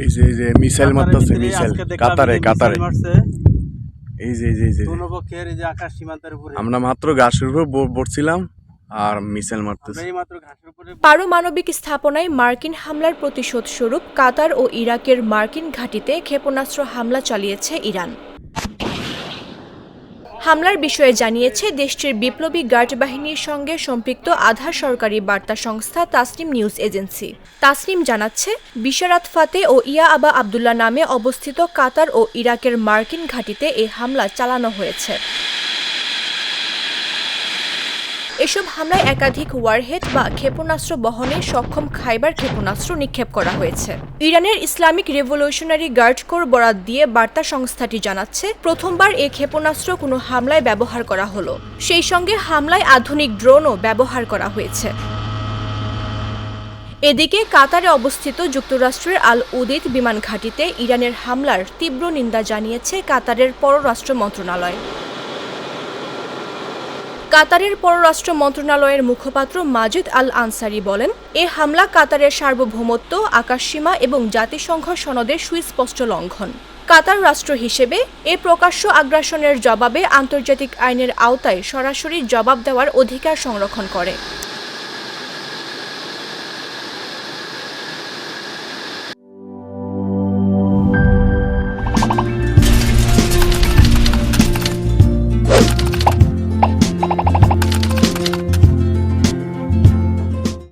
এই যে এই যে মিসাইল মারতেছে মিসাইল। কাতারে কাতারে। এই যে এই যে এই যে পক্ষের এই যে আকাশ সীমান্তের উপরে। আমরা মাত্র ঘাসের উপর বসছিলাম আর মিসাইল মারতেছে। আমরা এই মাত্র ঘাসের উপরে পারমাণবিক স্থাপনায় মার্কিন হামলার প্রতিশোধ স্বরূপ কাতার ও ইরাকের মার্কিন ঘাঁটিতে ক্ষেপণাস্ত্র হামলা চালিয়েছে ইরান। হামলার বিষয়ে জানিয়েছে দেশটির বিপ্লবী গার্ড বাহিনীর সঙ্গে সম্পৃক্ত আধা সরকারি বার্তা সংস্থা তাসলিম নিউজ এজেন্সি। তাসলিম জানাচ্ছে বিশারাত ফাতে ও ইয়া আবা আবদুল্লাহ নামে অবস্থিত কাতার ও ইরাকের মার্কিন ঘাঁটিতে এই হামলা চালানো হয়েছে। এসব হামলায় একাধিক ওয়ারহেড বা ক্ষেপণাস্ত্র বহনে সক্ষম খাইবার ক্ষেপণাস্ত্র নিক্ষেপ করা হয়েছে। ইরানের ইসলামিক রেভলিউশনারি গার্ড কোর বরাত দিয়ে বার্তা সংস্থাটি জানাচ্ছে, প্রথমবার এ ক্ষেপণাস্ত্র কোনো হামলায় ব্যবহার করা হলো। সেই সঙ্গে হামলায় আধুনিক ড্রোনও ব্যবহার করা হয়েছে। এদিকে কাতারে অবস্থিত যুক্তরাষ্ট্রের আল উদিত বিমান ঘাঁটিতে ইরানের হামলার তীব্র নিন্দা জানিয়েছে কাতারের পররাষ্ট্র মন্ত্রণালয়। কাতারের পররাষ্ট্র মন্ত্রণালয়ের মুখপাত্র মাজিদ আল আনসারি বলেন, এ হামলা কাতারের সার্বভৌমত্ব, আকাশসীমা এবং জাতিসংঘ সনদের সুস্পষ্ট লঙ্ঘন। কাতার রাষ্ট্র হিসেবে এ প্রকাশ্য আগ্রাসনের জবাবে আন্তর্জাতিক আইনের আওতায় সরাসরি জবাব দেওয়ার অধিকার সংরক্ষণ করে।